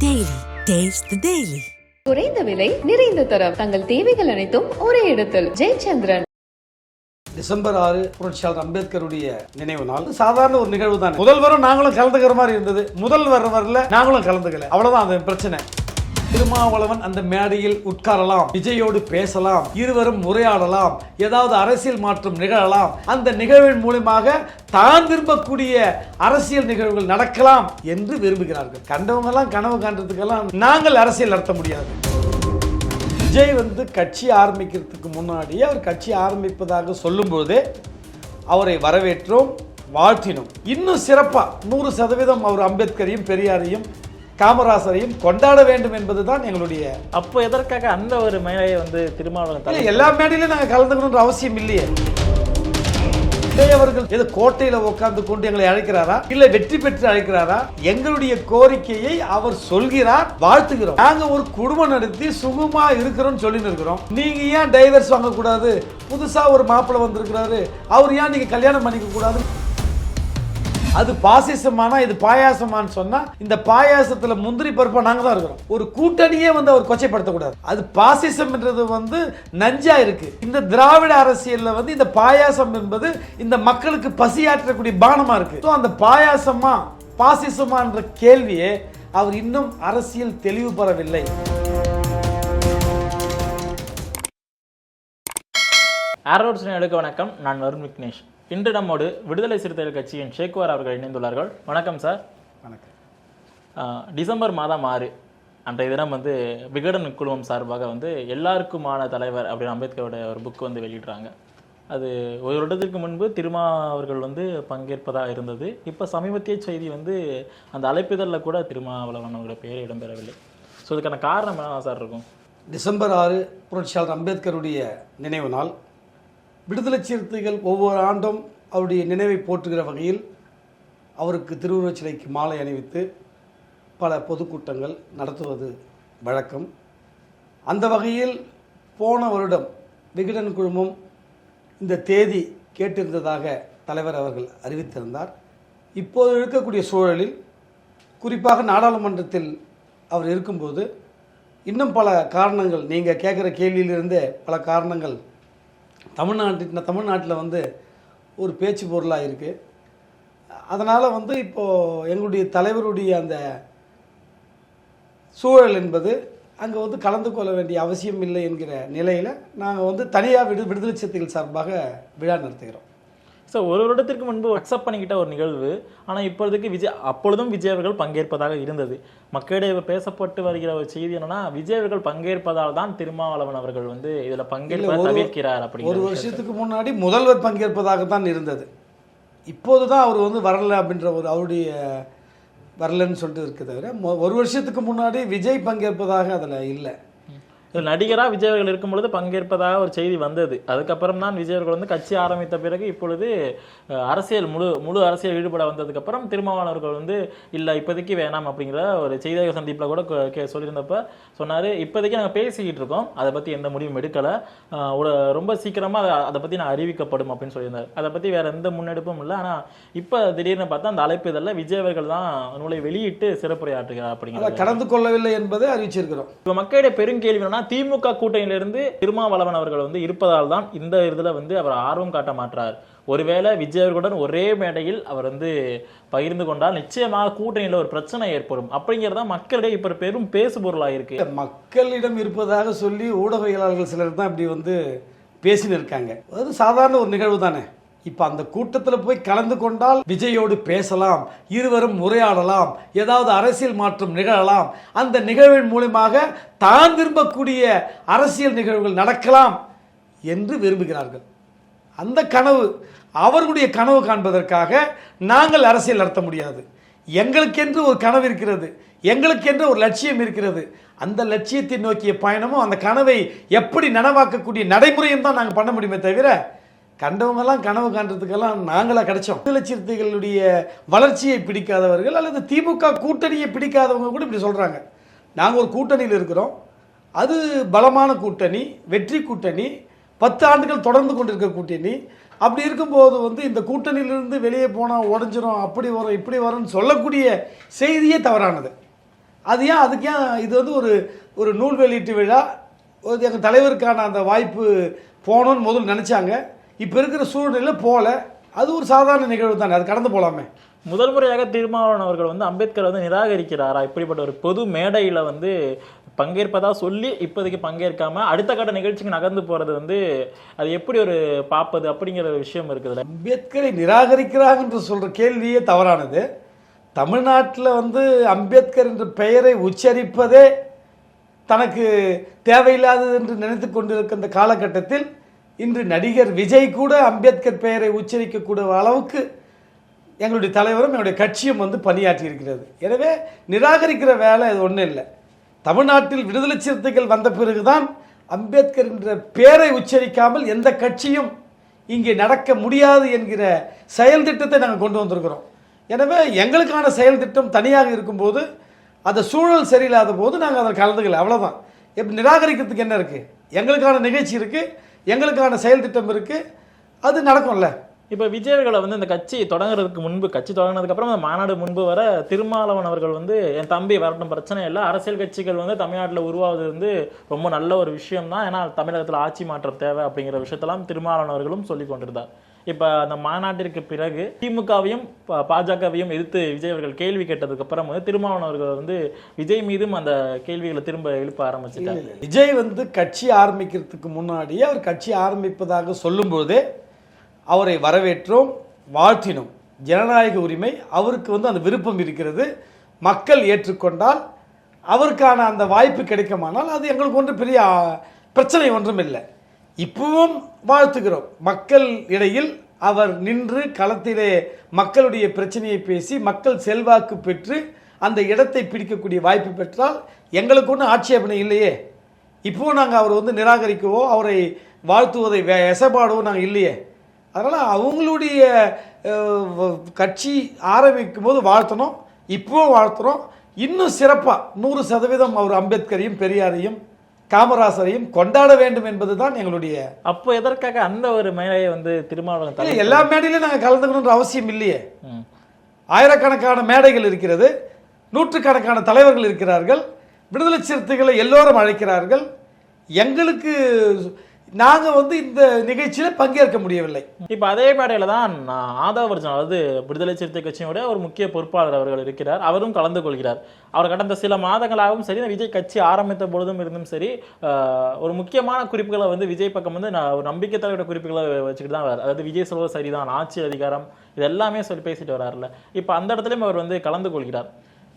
Taste the Daily. குறைந்த விலை நிறைந்த தரம். தங்கள் தேவைகள் அனைத்தும் ஒரே இடத்தில். ஜெயச்சந்திரன். டிசம்பர் ஆறு புரட்சியாளர் அம்பேத்கருடைய நினைவு நாள். சாதாரண ஒரு நிகழ்வு தான். முதல்வரும் நாங்களும் கலந்துக்கிற மாதிரி இருந்தது. முதல்வர் வரல நாங்களும் கலந்துக்கல. அவ்வளவுதான் அந்த பிரச்சனை. திருமாவளவன் அந்த மேடையில் உட்காரலாம் விஜயோடு பேசலாம் இருவரும் உரையாடலாம் ஏதாவது அரசியல் மாற்றம் நிகழலாம் அந்த நிகழ்வின் மூலமாக தான் விரும்பக்கூடிய அரசியல் நிகழ்வுகள் நடக்கலாம் என்று விரும்புகிறார்கள். கண்டவங்கெல்லாம் கனவு காண்றதுக்கெல்லாம் நாங்கள் அரசியல் நடத்த முடியாது. விஜய் வந்து கட்சி ஆரம்பிக்கிறதுக்கு முன்னாடி அவர் கட்சி ஆரம்பிப்பதாக சொல்லும்போது அவரை வரவேற்றோம் வாழ்த்தினோம். இன்னும் சிறப்பாக நூறு சதவீதம் அவர் அம்பேத்கரையும் பெரியாரையும் காமராசரையும் கொண்டாட வேண்டும் என்பதுதான் எங்களுடைய அப்போ எதற்காக அந்த ஒரு மேலையை வந்து திருமாவளவன் எல்லா மேடையிலும் நாங்கள் கலந்துக்கணுன்ற அவசியம் இல்லையே. அவர்கள் ஏதோ கோட்டையில உட்கார்ந்து கொண்டு எங்களை அழைக்கிறாரா? இல்ல வெற்றி பெற்று அழைக்கிறாரா? எங்களுடைய கோரிக்கையை அவர் சொல்கிறார் வாழ்த்துகிறோம். நாங்க ஒரு குடும்பம் நடத்தி சுகமா இருக்கிறோம் சொல்லின்னு இருக்கிறோம். நீங்க ஏன் டைவர்ஸ் வாங்க கூடாது புதுசா ஒரு மாப்பிள்ளை வந்திருக்கிறாரு. அவர் ஏன் நீங்க கல்யாணம் பண்ணிக்க கூடாது அது பாசிசமானா இது பாயாசமான்னு சொன்னா இந்த பாயாசத்துல முந்திரி பருப்பா நாங்க தான் இருக்கிறோம். ஒரு கூட்டணியே வந்து அவர் கொச்சைப்படுத்தக்கூடாது. அது பாசிசம்ன்றது வந்து நஞ்சா இருக்கு. இந்த திராவிட அரசியல்ல வந்து இந்த பாயாசம் என்பது இந்த மக்களுக்கு பசியாற்றக்கூடிய பானமா இருக்கு. ஸோ அந்த பாயாசமா பாசிசமான்ற கேள்வியே அவர் இன்னும் அரசியல் தெளிவு பெறவில்லை. ஆரோட்ஸ் எடுக்க வணக்கம். நான் வருண் விக்னேஷ். இன்று நம்மோடு விடுதலை சிறுத்தைகள் கட்சியின் ஷேக்வார் அவர்கள் இணைந்துள்ளார்கள். வணக்கம் சார். வணக்கம். டிசம்பர் மாதம் ஆறு அன்றைய தினம் வந்து விகடன் குழுமம் சார்பாக வந்து எல்லாருக்குமான தலைவர் அப்படின்னு அம்பேத்கரோட ஒரு புக் வந்து வெளியிடுறாங்க. அது ஒரு வருடத்திற்கு முன்பு திருமா அவர்கள் வந்து பங்கேற்பதாக இருந்தது. இப்போ சமீபத்திய செய்தி வந்து அந்த அழைப்பிதழில் கூட திருமாவளவன் அவர்களோட பெயர் இடம்பெறவில்லை. ஸோ இதுக்கான காரணம் என்ன சார் இருக்கும்? டிசம்பர் ஆறு புரட்சியாளர் அம்பேத்கருடைய நினைவு நாள். விடுதலை சிறுத்தைகள் ஒவ்வொரு ஆண்டும் அவருடைய நினைவை போற்றுகிற வகையில் அவருக்கு திருவுருவச் சிலைக்கு மாலை அணிவித்து பல பொதுக்கூட்டங்கள் நடத்துவது வழக்கம். அந்த வகையில் போன வருடம் விகடன் குழுமம் இந்த தேதி கேட்டிருந்ததாக தலைவர் அவர்கள் அறிவித்திருந்தார். இப்போது இருக்கக்கூடிய சூழலில் குறிப்பாக நாடாளுமன்றத்தில் அவர் இருக்கும்போது இன்னும் பல காரணங்கள் நீங்கள் கேட்குற கேள்வியிலிருந்தே பல காரணங்கள் தமிழ்நாட்டு தமிழ்நாட்டில் வந்து ஒரு பேச்சு பொருளாக இருக்குது அதனால் வந்து இப்போது எங்களுடைய தலைவருடைய அந்த சூழல் என்பது அங்கே வந்து கலந்து கொள்ள வேண்டிய அவசியம் இல்லை என்கிற நிலையில் நாங்கள் வந்து தனியாக விடு விடுதலை சக்திகள் சார்பாக விழா நடத்துகிறோம். ஸோ ஒரு வருடத்திற்கு முன்பு அக்செப்ட் பண்ணிக்கிட்ட ஒரு நிகழ்வு. ஆனால் இப்பொழுதுக்கு விஜய் அப்பொழுதும் விஜய் அவர்கள் பங்கேற்பதாக இருந்தது. மக்களிடையே பேசப்பட்டு வருகிற ஒரு செய்தி என்னன்னா விஜய் அவர்கள் பங்கேற்பதால் தான் திருமாவளவன் அவர்கள் வந்து இதில் பங்கேற்ப ஒரு- தவிர்க்கிறார் ஒரு அப்படிங்கிற விஷயத்தை. வருஷத்துக்கு முன்னாடி முதல்வர் பங்கேற்பதாக தான் இருந்தது. இப்போது தான் அவர் வந்து வரல அப்படின்ற ஒரு அவருடைய வரலன்னு சொல்லிட்டு இருக்கு தவிர ஒரு வருஷத்துக்கு முன்னாடி விஜய் பங்கேற்பதாக அதில் இல்லை. இதில் நடிகராக விஜய் அவர்கள் இருக்கும் பொழுது பங்கேற்பதாக ஒரு செய்தி வந்தது. அதுக்கப்புறம் தான் விஜய் அவர்கள் வந்து கட்சி ஆரம்பித்த பிறகு இப்பொழுது அரசியல் முழு முழு அரசியல் ஈடுபட வந்ததுக்கப்புறம் திருமாவளவன் அவர்கள் வந்து இல்லை இப்போதைக்கு வேணாம் அப்படிங்கிற ஒரு செய்தியாளர் சந்திப்பில் கூட கொ- சொல்லியிருந்தப்ப சொன்னார். இப்போதைக்கு நாங்கள் பேசிக்கிட்டு இருக்கோம். அதை பற்றி எந்த முடிவும் எடுக்கலை. ஒரு ரொம்ப சீக்கிரமாக அதை அதை பற்றி நான் அறிவிக்கப்படும் அப்படின்னு சொல்லியிருந்தார். அதை பற்றி வேற எந்த முன்னெடுப்பும் இல்லை. ஆனால் இப்போ திடீர்னு பார்த்தா அந்த அழைப்பு இதழில் விஜய் அவர்கள் தான் நூலை வெளியிட்டு சிறப்புரையாற்றுகிறார் அதை அப்படிங்கிற கலந்து கொள்ளவில்லை என்பதை அறிவிச்சிருக்கிறோம். இப்ப மக்களுடைய பெருங்கேள்வி என்னன்னா திமுக கூட்டணியிலிருந்து திருமாவளவன் அவர்கள் வந்து இருப்பதால் தான் இந்த இதில் வந்து அவர் ஆர்வம் காட்ட மாட்டார் ஒருவேளை விஜய் அவர்களுடன் ஒரே மேடையில் அவர் வந்து பகிர்ந்து கொண்டால் நிச்சயமாக கூட்டணியில் ஒரு பிரச்சனை ஏற்படும். அப்படிங்கிறது தான் மக்களிடையே இப்போ பெரும் பேசுபொருளாக இருக்கு மக்களிடம் இருப்பதாக சொல்லி ஊடகவியலாளர்கள் சிலர் தான் இப்படி வந்து பேசின்னு இருக்காங்க அது சாதாரண ஒரு நிகழ்வு தானே. இப்போ அந்த கூட்டத்தில் போய் கலந்து கொண்டால் விஜயோடு பேசலாம் இருவரும் உரையாடலாம் ஏதாவது அரசியல் மாற்றம் நிகழலாம் அந்த நிகழ்வின் மூலமாக தான் விரும்பக்கூடிய அரசியல் நிகழ்வுகள் நடக்கலாம் என்று விரும்புகிறார்கள். அந்த கனவு அவர்களுடைய கனவு காண்பதற்காக நாங்கள் அரசியல் நடத்த முடியாது. எங்களுக்கென்று ஒரு கனவு இருக்கிறது எங்களுக்கென்று ஒரு லட்சியம் இருக்கிறது. அந்த லட்சியத்தை நோக்கிய பயணமும் அந்த கனவை எப்படி நனவாக்கக்கூடிய நடைமுறையும் தான் நாங்கள் பண்ண முடியுமே தவிர கண்டவங்கெல்லாம் கனவு காண்றதுக்கெல்லாம் நாங்களா கிடைச்சோம். விடுதலை சிறுத்தைகளுடைய வளர்ச்சியை பிடிக்காதவர்கள் அல்லது திமுக கூட்டணியை பிடிக்காதவங்க கூட இப்படி சொல்கிறாங்க நாங்கள் ஒரு கூட்டணியில் இருக்கிறோம். அது பலமான கூட்டணி வெற்றி கூட்டணி பத்து ஆண்டுகள் தொடர்ந்து கொண்டிருக்க கூட்டணி. அப்படி இருக்கும்போது வந்து இந்த கூட்டணியிலிருந்து வெளியே போனால் உடஞ்சிரும் அப்படி வரும் இப்படி வரும்னு சொல்லக்கூடிய செய்தியே தவறானது. அது ஏன் அதுக்கு ஏன் இது வந்து ஒரு ஒரு நூல் வெளியீட்டு விழா? ஒரு எங்கள் தலைவருக்கான அந்த வாய்ப்பு போகணும்னு முதல் நினச்சாங்க. இப்போ இருக்கிற சூழ்நிலையில் போகல அது ஒரு சாதாரண நிகழ்வு தானே அது கடந்து போகலாமே முதல் முறையாக திருமாவளவன் அவர்கள் வந்து அம்பேத்கர் வந்து நிராகரிக்கிறாரா? இப்படிப்பட்ட ஒரு பொது மேடையில வந்து பங்கேற்பதா சொல்லி இப்போதைக்கு பங்கேற்காம அடுத்த கட்ட நிகழ்ச்சிக்கு நகர்ந்து போறது வந்து அது எப்படி ஒரு பார்ப்பது அப்படிங்கிற ஒரு விஷயம் இருக்குதுல்ல. அம்பேத்கரை நிராகரிக்கிறாங்கன்ற சொல்கிற கேள்வியே தவறானது. தமிழ்நாட்டில் வந்து அம்பேத்கர் என்ற பெயரை உச்சரிப்பதே தனக்கு தேவையில்லாதது என்று நினைத்து கொண்டிருக்கின்ற காலகட்டத்தில் இன்று நடிகர் விஜய் கூட அம்பேத்கர் பெயரை உச்சரிக்கக்கூடிய அளவுக்கு எங்களுடைய தலைவரும் எங்களுடைய கட்சியும் வந்து பணியாற்றி இருக்கிறது எனவே நிராகரிக்கிற வேலை அது ஒன்றும் இல்லை. தமிழ்நாட்டில் விடுதலை சிறுத்தைகள் வந்த பிறகுதான் அம்பேத்கர் என்ற பெயரை உச்சரிக்காமல் எந்த கட்சியும் இங்கே நடக்க முடியாது என்கிற செயல் திட்டத்தை நாங்கள் கொண்டு வந்திருக்கிறோம். எனவே எங்களுக்கான செயல் திட்டம் தனியாக இருக்கும்போது அந்த சூழல் சரியில்லாத போது நாங்கள் அதில் கலந்துக்கல அவ்வளோதான் எப்படி நிராகரிக்கிறதுக்கு என்ன இருக்குது எங்களுக்கான நிகழ்ச்சி இருக்குது எங்களுக்கான செயல் திட்டம் இருக்குது அது நடக்கும்ல. இப்போ விஜயர்களை வந்து இந்த கட்சி தொடங்குறதுக்கு முன்பு கட்சி தொடங்கினதுக்கப்புறம் இந்த அந்த மாநாடு முன்பு வர திருமாவளவன் அவர்கள் வந்து என் தம்பி வரட்டும் பிரச்சனை இல்லை. அரசியல் கட்சிகள் வந்து தமிழ்நாட்டில் உருவாவது வந்து ரொம்ப நல்ல ஒரு விஷயம் தான் ஏன்னா தமிழகத்தில் ஆட்சி மாற்றம் தேவை அப்படிங்கிற விஷயத்தெல்லாம் திருமாவளவன் அவர்களும் சொல்லி கொண்டிருந்தார். இப்ப அந்த மாநாட்டிற்கு பிறகு திமுகவையும் பாஜகவையும் எதிர்த்து விஜய் அவர்கள் கேள்வி கேட்டதுக்கு அப்புறம் வந்து திருமாவளவன் அவர்கள் வந்து விஜய் மீதும் அந்த கேள்விகளை திரும்ப எழுப்ப ஆரம்பிச்சிட்டாங்க விஜய் வந்து கட்சி ஆரம்பிக்கிறதுக்கு முன்னாடியே அவர் கட்சி ஆரம்பிப்பதாக சொல்லும்போதே அவரை வரவேற்றோம் வாழ்த்தினோம். ஜனநாயக உரிமை அவருக்கு வந்து அந்த விருப்பம் இருக்கிறது. மக்கள் ஏற்றுக்கொண்டால் அவருக்கான அந்த வாய்ப்பு கிடைக்குமானால் அது எங்களுக்கு ஒன்றும் பெரிய பிரச்சனை ஒன்றும் இல்லை. இப்பவும் வாழ்த்துகிறோம். மக்கள் இடையில் அவர் நின்று களத்திலே மக்களுடைய பிரச்சனையை பேசி மக்கள் செல்வாக்கு பெற்று அந்த இடத்தை பிடிக்கக்கூடிய வாய்ப்பு பெற்றால் எங்களுக்கு ஒன்றும் ஆட்சேபனை இல்லையே. இப்போ நாங்கள் அவர் வந்து நிராகரிக்கவோ அவரை வாழ்த்துவதை எசப்பாடவோ நாங்கள் இல்லையே. அதனால் அவங்களுடைய கட்சி ஆரம்பிக்கும் போது வாழ்த்தணும் இப்போவும் வாழ்த்துறோம். இன்னும் சிறப்பாக நூறு சதவீதம் அவர் அம்பேத்கரையும் பெரியாரையும் காமராசரையும் கொண்டாட வேண்டும் என்பதுதான் எங்களுடைய அப்போ எதற்காக அந்த ஒரு மேலையை வந்து திருமாவளவன் எல்லா மேடையிலும் நாங்கள் கலந்துக்கணுன்ற அவசியம் இல்லையே. ஆயிரக்கணக்கான மேடைகள் இருக்கிறது நூற்றுக்கணக்கான தலைவர்கள் இருக்கிறார்கள் விடுதலை சிறுத்தைகளை எல்லோரும் அழைக்கிறார்கள். எங்களுக்கு நாங்கள் வந்து இந்த நிகழ்ச்சியில் பங்கேற்க முடியவில்லை. இப்போ அதே மேடையில் தான் ஆதாவர்ஜன் அதாவது விடுதலை சிறுத்தை கட்சியினுடைய ஒரு முக்கிய பொறுப்பாளர் அவர்கள் இருக்கிறார். அவரும் கலந்து கொள்கிறார். அவர் கடந்த சில மாதங்களாகவும் சரி விஜய் கட்சி ஆரம்பித்த பொழுதும் இருந்தும் சரி ஒரு முக்கியமான குறிப்புகளை வந்து விஜய் பக்கம் வந்து நான் ஒரு நம்பிக்கை தலைவரோட குறிப்புகளை வச்சுக்கிட்டு தான் வரார். அதாவது விஜய் சொல்வது சரிதான் ஆட்சி அதிகாரம் இது எல்லாமே சொல்லி பேசிட்டு வராருல்ல. இப்போ அந்த இடத்துலையும் அவர் வந்து கலந்து கொள்கிறார்.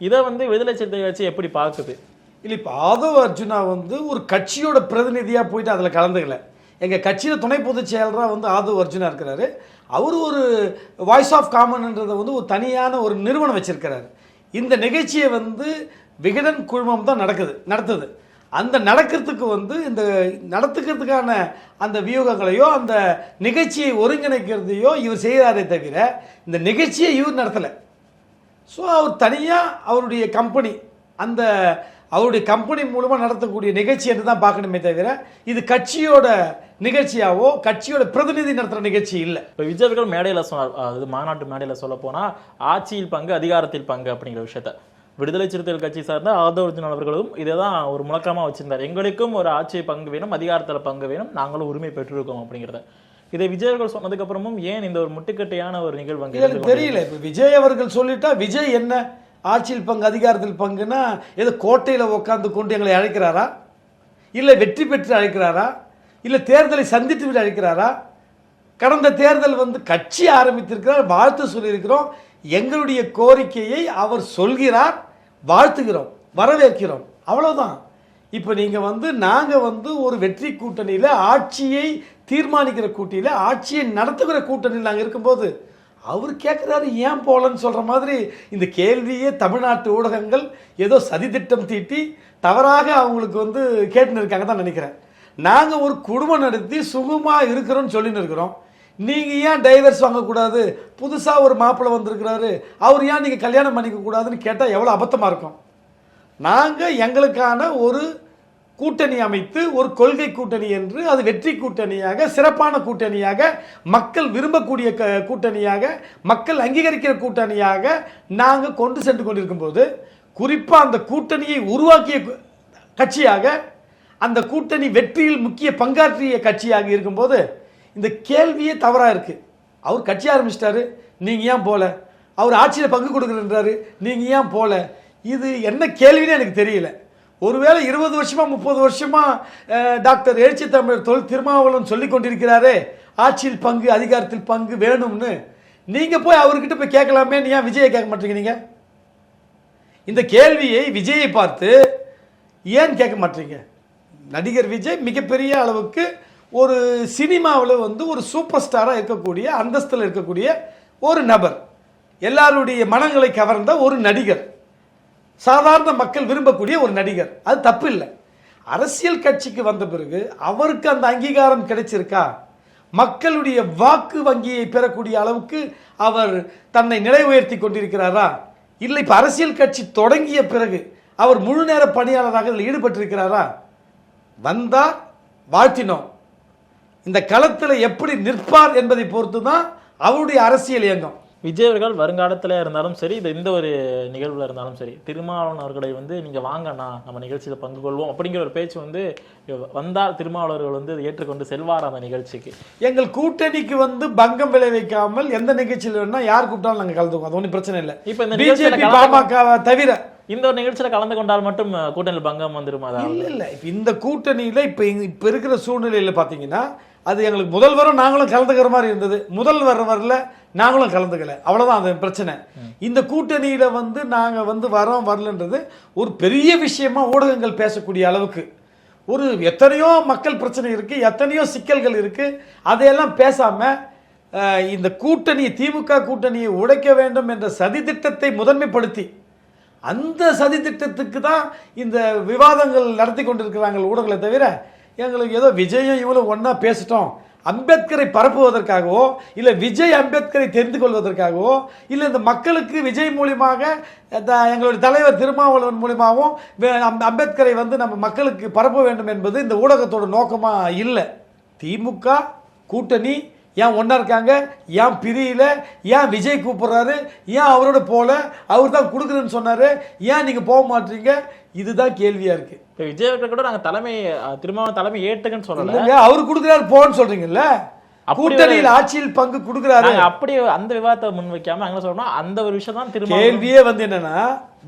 இதை வந்து விடுதலை சிறுத்தை கட்சி எப்படி பார்க்குது? இல்லை இப்போ ஆதவ் அர்ஜுனா வந்து ஒரு கட்சியோட பிரதிநிதியாக போயிட்டு அதில் கலந்துக்கல. எங்கள் கட்சியில் துணை பொதுச் செயலராக வந்து ஆதவ் அர்ஜுனா இருக்கிறாரு. அவர் ஒரு வாய்ஸ் ஆஃப் காமன்ன்றதை வந்து ஒரு தனியான ஒரு நிறுவனம் வச்சிருக்கிறார். இந்த நிகழ்ச்சியை வந்து விகடன் குழுமம் தான் நடக்குது நடத்துது. அந்த நடக்கிறதுக்கு வந்து இந்த நடத்துக்கிறதுக்கான அந்த வியூகங்களையோ அந்த நிகழ்ச்சியை ஒருங்கிணைக்கிறதையோ இவர் செய்கிறாரே தவிர இந்த நிகழ்ச்சியை இவர் நடத்தலை. ஸோ அவர் தனியாக அவருடைய கம்பெனி அந்த அவருடைய கம்பெனி மூலமாக நடத்தக்கூடிய நிகழ்ச்சி என்று தான் பார்க்கணுமே தவிர இது கட்சியோட நிகழ்ச்சியாவோ கட்சியோட பிரதிநிதி நடத்துகிற நிகழ்ச்சி இல்லை. இப்ப விஜய் அவர்கள் மேடையில சொன்னார் அது மாநாட்டு மேடையில சொல்ல போனா ஆட்சியில் பங்கு அதிகாரத்தில் பங்கு அப்படிங்கிற விஷயத்த. விடுதலை சிறுத்தைகள் கட்சி சார்ந்த அர்ஜுன் அவர்களும் இதை தான் ஒரு முழக்கமா வச்சிருந்தார். எங்களுக்கும் ஒரு ஆட்சி பங்கு வேணும் அதிகாரத்துல பங்கு வேணும் நாங்களும் உரிமை பெற்றிருக்கோம் அப்படிங்கிறத. இதை விஜய் அவர்கள் சொன்னதுக்கு அப்புறமும் ஏன் இந்த ஒரு முட்டுக்கட்டையான ஒரு நிகழ்வு தெரியல. இப்போ விஜய் அவர்கள் சொல்லிட்டா விஜய் என்ன ஆட்சியில் பங்கு அதிகாரத்தில் பங்குன்னா ஏதோ கோட்டையில் உட்காந்து கொண்டு எங்களை அழைக்கிறாரா? இல்லை வெற்றி பெற்று அழைக்கிறாரா? இல்லை தேர்தலை சந்தித்து விட்டு அழைக்கிறாரா? கடந்த தேர்தல் வந்து கட்சி ஆரம்பித்திருக்கிறார் வாழ்த்து சொல்லியிருக்கிறோம். எங்களுடைய கோரிக்கையை அவர் சொல்கிறார் வாழ்த்துகிறோம் வரவேற்கிறோம். அவ்வளோதான் இப்போ நீங்கள் வந்து நாங்கள் வந்து ஒரு வெற்றி கூட்டணியில் ஆட்சியை தீர்மானிக்கிற கூட்டியில் ஆட்சியை நடத்துகிற கூட்டணியில் நாங்கள் இருக்கும்போது அவர் கேட்குறாரு ஏன் போகலன்னு சொல்கிற மாதிரி இந்த கேள்வியே தமிழ்நாட்டு ஊடகங்கள் ஏதோ சதித்திட்டம் தீட்டி தவறாக அவங்களுக்கு வந்து கேட்டுன்னு இருக்காங்க தான் நினைக்கிறேன். நாங்கள் ஒரு குடும்பம் நடத்தி சுகமாக இருக்கிறோம்னு சொல்லின்னு இருக்கிறோம். நீங்கள் ஏன் டைவர்ஸ் வாங்கக்கூடாது? புதுசாக ஒரு மாப்பிள்ளை வந்திருக்கிறாரு. அவர் ஏன் நீங்கள் கல்யாணம் பண்ணிக்க கூடாதுன்னு கேட்டால் எவ்வளோ அபத்தமாக இருக்கும்? நாங்கள் எங்களுக்கான ஒரு கூட்டணி அமைத்து ஒரு கொள்கை கூட்டணி என்று அது வெற்றி கூட்டணியாக சிறப்பான கூட்டணியாக மக்கள் விரும்பக்கூடிய க கூட்டணியாக மக்கள் அங்கீகரிக்கிற கூட்டணியாக நாங்கள் கொண்டு சென்று கொண்டிருக்கும் போது குறிப்பாக அந்த கூட்டணியை உருவாக்கிய கட்சியாக அந்த கூட்டணி வெற்றியில் முக்கிய பங்காற்றிய கட்சியாக இருக்கும்போது இந்த கேள்வியே தவறாக இருக்குது அவர் கட்சி ஆரம்பிச்சிட்டாரு நீங்கள் ஏன் போல? அவர் ஆட்சியில் பங்கு கொடுக்குறன்றாரு நீங்கள் ஏன் போல? இது என்ன கேள்வின்னு எனக்கு தெரியல. ஒருவேளை இருபது வருஷமா முப்பது வருஷமா டாக்டர் எழுச்சி தமிழர் தொல் திருமாவளவன் சொல்லி கொண்டிருக்கிறாரே ஆட்சியில் பங்கு அதிகாரத்தில் பங்கு வேணும்னு. நீங்க போய் அவர்கிட்ட போய் கேட்கலாமே நீ ஏன் விஜயை கேட்க மாட்டீங்க நீங்க இந்த கேள்வியை விஜயை பார்த்து ஏன் கேட்க மாட்டீங்க? நடிகர் விஜய் மிகப்பெரிய அளவுக்கு ஒரு சினிமாவில் வந்து ஒரு சூப்பர் ஸ்டாராக இருக்கக்கூடிய அந்தஸ்தில் இருக்கக்கூடிய ஒரு நபர். எல்லாருடைய மனங்களை கவர்ந்த ஒரு நடிகர். சாதாரண மக்கள் விரும்பக்கூடிய ஒரு நடிகர். அது தப்பு இல்லை அரசியல் கட்சிக்கு வந்த பிறகு அவருக்கு அந்த அங்கீகாரம் கிடைச்சிருக்கா? மக்களுடைய வாக்கு வங்கியை பெறக்கூடிய அளவுக்கு அவர் தன்னை நிலை உயர்த்தி கொண்டிருக்கிறாரா? இல்லை இப்போ அரசியல் கட்சி தொடங்கிய பிறகு அவர் முழு நேர பணியாளராக இதில் ஈடுபட்டிருக்கிறாரா? வந்தால் வாழ்த்தினோம். இந்த களத்தில் எப்படி நிற்பார் என்பதை பொறுத்து தான் அவருடைய அரசியல் இயங்கம். விஜய் அவர்கள் வருங்காலத்துல இருந்தாலும் சரி இது இந்த ஒரு நிகழ்வுல இருந்தாலும் சரி திருமாவளவன் அவர்களை வந்து நீங்க வாங்கண்ணா நம்ம நிகழ்ச்சியில பங்கு கொள்வோம் அப்படிங்கிற ஒரு பேச்சு வந்து வந்தால் திருமாவளவர்கள் வந்து ஏற்றுக்கொண்டு செல்வார் அந்த நிகழ்ச்சிக்கு. எங்கள் கூட்டணிக்கு வந்து பங்கம் விளைவிக்காமல் எந்த நிகழ்ச்சியில் வேணா யார் கூப்பிட்டாலும் நாங்கள் கலந்துக்குவோம் அது ஒன்றும் பிரச்சனை இல்லை. இப்ப இந்த பிஜேபி பாமகவை தவிர. இந்த ஒரு நிகழ்ச்சியில கலந்து கொண்டால் மட்டும் கூட்டணியில் பங்கம் வந்துருமா அதாவது? இல்ல இல்ல. இப்ப இந்த கூட்டணியில இப்ப இப்ப இருக்கிற சூழ்நிலையில பாத்தீங்கன்னா அது எங்களுக்கு முதல்வரும் நாங்களும் கலந்துக்கிற மாதிரி இருந்தது. முதல்வர் வரல நாங்களும் கலந்துக்கல. அவ்வளவுதான் அந்த பிரச்சனை. இந்த கூட்டணியில வந்து நாங்க வந்து வரோம் வரலன்றது ஒரு பெரிய விஷயமா ஊடகங்கள் பேசக்கூடிய அளவுக்கு. ஒரு எத்தனையோ மக்கள் பிரச்சனை இருக்கு எத்தனையோ சிக்கல்கள் இருக்கு. அதையெல்லாம் பேசாம இந்த கூட்டணி திமுக கூட்டணியை உடைக்க வேண்டும் என்ற சதி திட்டத்தை முதன்மைப்படுத்தி அந்த சதித்திட்டத்துக்கு தான் இந்த விவாதங்கள் நடத்தி கொண்டிருக்கிறாங்க ஊடகங்களை தவிர எங்களுக்கு ஏதோ விஜயம் இவ்வளோ ஒன்றா பேசிட்டோம். அம்பேத்கரை பரப்புவதற்காகவோ இல்லை விஜய் அம்பேத்கரை தெரிந்து கொள்வதற்காகவோ இல்லை இந்த மக்களுக்கு விஜய் மூலியமாக த- எங்களுடைய தலைவர் திருமாவளவன் மூலியமாகவும் வே- அம்பேத்கரை வந்து நம்ம மக்களுக்கு பரப்ப வேண்டும் என்பது இந்த ஊடகத்தோட நோக்கமாக இல்லை. திமுக கூட்டணி ஏன் ஒன்றா இருக்காங்க ஏன் பிரியல ஏன் விஜய் கூப்பிட்றாரு ஏன் அவரோட போல அவர் தான் கொடுக்குறேன்னு சொன்னார் ஏன் நீங்கள் போக மாட்டீங்க இதுதான் கேள்வியா இருக்கு. இப்ப விஜய் அவர்கள் கூட நாங்க தலைமை திருமாவளவன் தலைமை ஏற்றுக்கன்னு சொல்லல. அவர் கொடுக்குறாரு போன்னு சொல்றீங்கல்ல? கூட்டணியில் ஆட்சியில் பங்கு கொடுக்குறாரு. அப்படி அந்த விவாதத்தை முன் வைக்காம அங்க சொல்றோம் அந்த ஒரு விஷயம் தான் திருமாவளவன். கேள்வியே வந்து என்னன்னா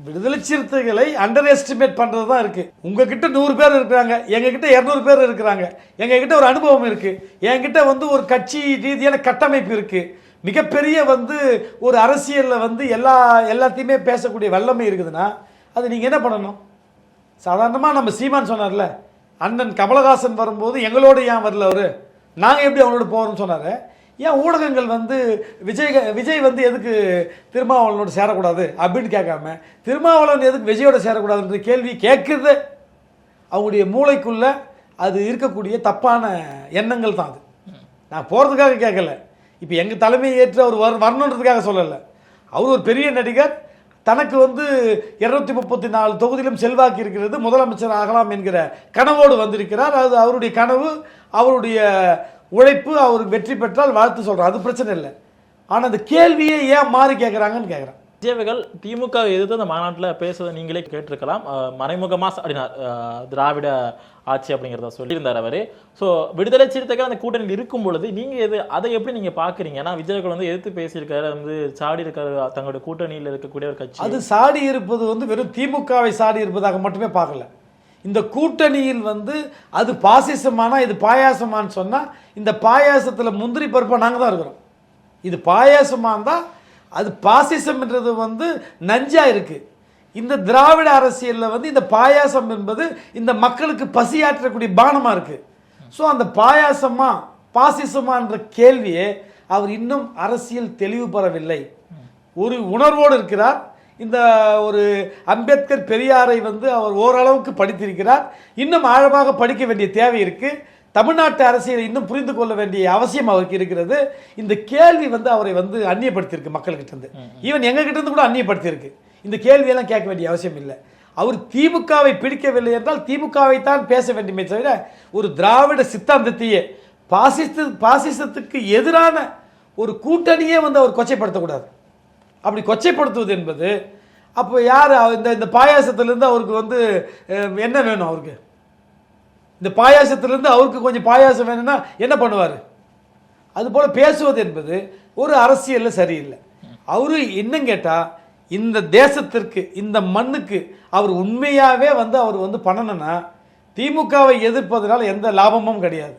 விடுதலை சிறுத்தைகளை அண்டர் எஸ்டிமேட் பண்றது தான் இருக்கு. உங்ககிட்ட நூறு பேர் இருக்கிறாங்க எங்க கிட்ட இருநூறு பேர் இருக்கிறாங்க எங்க கிட்ட ஒரு அனுபவம் இருக்கு என்கிட்ட வந்து ஒரு கட்சி ரீதியான கட்டமைப்பு இருக்கு. மிகப்பெரிய வந்து ஒரு அரசியல்ல வந்து எல்லா எல்லாத்தையுமே பேசக்கூடிய வல்லமை இருக்குதுன்னா அது நீங்க என்ன பண்ணணும்? சாதாரணமாக நம்ம சீமான் சொன்னார்ல அண்ணன் கமலஹாசன் வரும்போது எங்களோட ஏன் வரல அவர்? நாங்கள் எப்படி அவனோட போகிறோம்னு சொன்னார். ஏன் ஊடகங்கள் வந்து விஜய் விஜய் வந்து எதுக்கு திருமாவளவனோட சேரக்கூடாது அப்படின்னு கேட்காம திருமாவளவன் எதுக்கு விஜயோட சேரக்கூடாதுன்ற கேள்வி கேட்குறது. அவங்களுடைய மூளைக்குள்ள அது இருக்கக்கூடிய தப்பான எண்ணங்கள் தான் அது. நான் போகிறதுக்காக கேட்கல. இப்போ எங்கள் தலைமையை ஏற்று அவர் வர வரணுன்றதுக்காக சொல்லலை. அவர் ஒரு பெரிய நடிகர் தனக்கு வந்து இருநூத்தி முப்பத்தி நாலு தொகுதியிலும் செல்வாக்கு இருக்கிறது முதலமைச்சர் ஆகலாம் என்கிற கனவோடு வந்திருக்கிறார். அது அவருடைய கனவு அவருடைய உழைப்பு அவர் வெற்றி பெற்றால் வாழ்த்து சொல்கிறார் அது பிரச்சனை இல்லை. ஆனால் அந்த கேள்வியை ஏன் மாறி கேட்குறாங்கன்னு கேட்குறேன் தேவைகள் திமுக எதிர்த்து அந்த மாநாட்டில் பேசுவதை நீங்களே கேட்டிருக்கலாம். மறைமுகமாக மறைமுகமா திராவிட ஆட்சி அப்படிங்கிறத சொல்லியிருந்தார் அவர். ஸோ விடுதலை சிறுத்தைகள் அந்த கூட்டணியில் இருக்கும் பொழுது நீங்கள் எது அதை எப்படி நீங்கள் பார்க்குறீங்க? ஏன்னா விஜயகுல் வந்து எதிர்த்து பேசியிருக்காரு வந்து சாடி இருக்காரு தங்களுடைய கூட்டணியில் இருக்கக்கூடிய ஒரு கட்சி. அது சாடி இருப்பது வந்து வெறும் திமுகவை சாடி இருப்பதாக மட்டுமே பார்க்கல. இந்த கூட்டணியில் வந்து அது பாசிசமானா இது பாயாசமான்னு சொன்னால் இந்த பாயாசத்தில் முந்திரி பருப்பாக நாங்கள் தான் இருக்கிறோம். இது பாயாசமாக இருந்தால் அது பாசிசம்ன்றது வந்து நஞ்சாக இருக்குது இந்த திராவிட அரசியல்ல வந்து இந்த பாயாசம் என்பது இந்த மக்களுக்கு பசியாற்றக்கூடிய பானமா இருக்கு. ஸோ அந்த பாயாசமா பாசிசமான்ற கேள்வியே அவர் இன்னும் அரசியல் தெளிவு பெறவில்லை. ஒரு உணர்வோடு இருக்கிறார். இந்த ஒரு அம்பேத்கர் பெரியாரை வந்து அவர் ஓரளவுக்கு படித்திருக்கிறார். இன்னும் ஆழமாக படிக்க வேண்டிய தேவை இருக்கு. தமிழ்நாட்டு அரசியலை இன்னும் புரிந்து கொள்ள வேண்டிய அவசியம் அவருக்கு இருக்கிறது. இந்த கேள்வி வந்து அவரை வந்து அந்நியப்படுத்தியிருக்கு மக்கள்கிட்ட இருந்து. ஈவன் எங்க கிட்ட இருந்து கூட அந்நியப்படுத்தியிருக்கு. இந்த கேள்வியெல்லாம் கேட்க வேண்டிய அவசியம் இல்லை. அவர் திமுகவை பிடிக்கவில்லை என்றால் திமுகவை தான் பேச வேண்டுமே தவிர ஒரு திராவிட சித்தாந்தத்தையே பாசிஸ்து பாசிசத்துக்கு எதிரான ஒரு கூட்டணியே வந்து அவர் கொச்சைப்படுத்தக்கூடாது. அப்படி கொச்சைப்படுத்துவது என்பது அப்போ யார் இந்த இந்த பாயாசத்துலேருந்து அவருக்கு வந்து என்ன வேணும் அவருக்கு? இந்த பாயாசத்துலேருந்து அவருக்கு கொஞ்சம் பாயாசம் வேணும்னா என்ன பண்ணுவார்? அதுபோல் பேசுவது என்பது ஒரு அரசியலில் சரியில்லை. அவரு என்னன்னு கேட்டால் இந்த தேசத்திற்கு இந்த மண்ணுக்கு அவர் உண்மையாகவே வந்து அவர் வந்து பண்ணணும்னா திமுகவை எதிர்ப்பதனால் எந்த லாபமும் கிடையாது.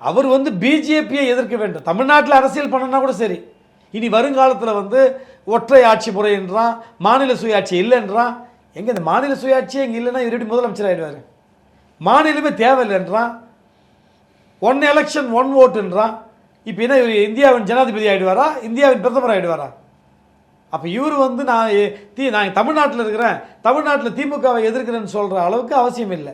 அவர் வந்து பிஜேபியை எதிர்க்க வேண்டும். தமிழ்நாட்டில் அரசியல் பண்ணனா கூட சரி. இனி வருங்காலத்தில் வந்து ஒற்றை ஆட்சி முறைன்றான் மாநில சுயாட்சி இல்லைன்றான் எங்கே இந்த மாநில சுயாட்சியே இங்கே இல்லைன்னா இவருடைய முதலமைச்சர் ஆகிடுவார் மாநிலமே தேவையில்லைன்றான் ஒன் எலெக்ஷன் ஒன் ஓட்டுன்றான் இப்போ என்ன இவர் இந்தியாவின் ஜனாதிபதி ஆயிடுவாரா? இந்தியாவின் பிரதமர் ஆயிடுவாரா? அப்போ இவர் வந்து நான் எ- தி நான் தமிழ்நாட்டில் இருக்கிறேன். தமிழ்நாட்டில் திமுகவை எதிர்க்கிறேன்னு சொல்கிற அளவுக்கு அவசியம் இல்லை.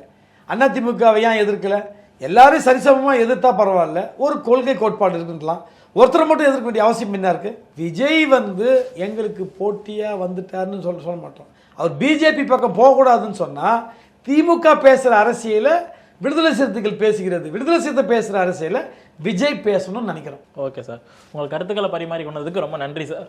அண்ணா திமுகவை ஏன் எதிர்க்கல? எல்லாரும் சரிசமமாக எதிர்த்தா பரவாயில்ல. ஒரு கொள்கை கோட்பாடு இருக்குன்றலாம் ஒருத்தரை மட்டும் எதிர்க்க வேண்டிய அவசியம் என்ன இருக்குது விஜய் வந்து எங்களுக்கு போட்டியாக வந்துட்டாருன்னு சொல்ல சொல்ல மாட்டோம். அவர் பிஜேபி பக்கம் போகக்கூடாதுன்னு சொன்னால் திமுக பேசுகிற அரசியலை விடுதலை சிறுத்தைகள் பேசுகிறது. விடுதலை சிறுத்தை பேசுகிற அரசியலை விஜய் பேசணும்னு நினைக்கிறோம். Okay sir. உங்கள் கருத்துக்களை பரிமாறி கொண்டதுக்கு ரொம்ப நன்றி சார்.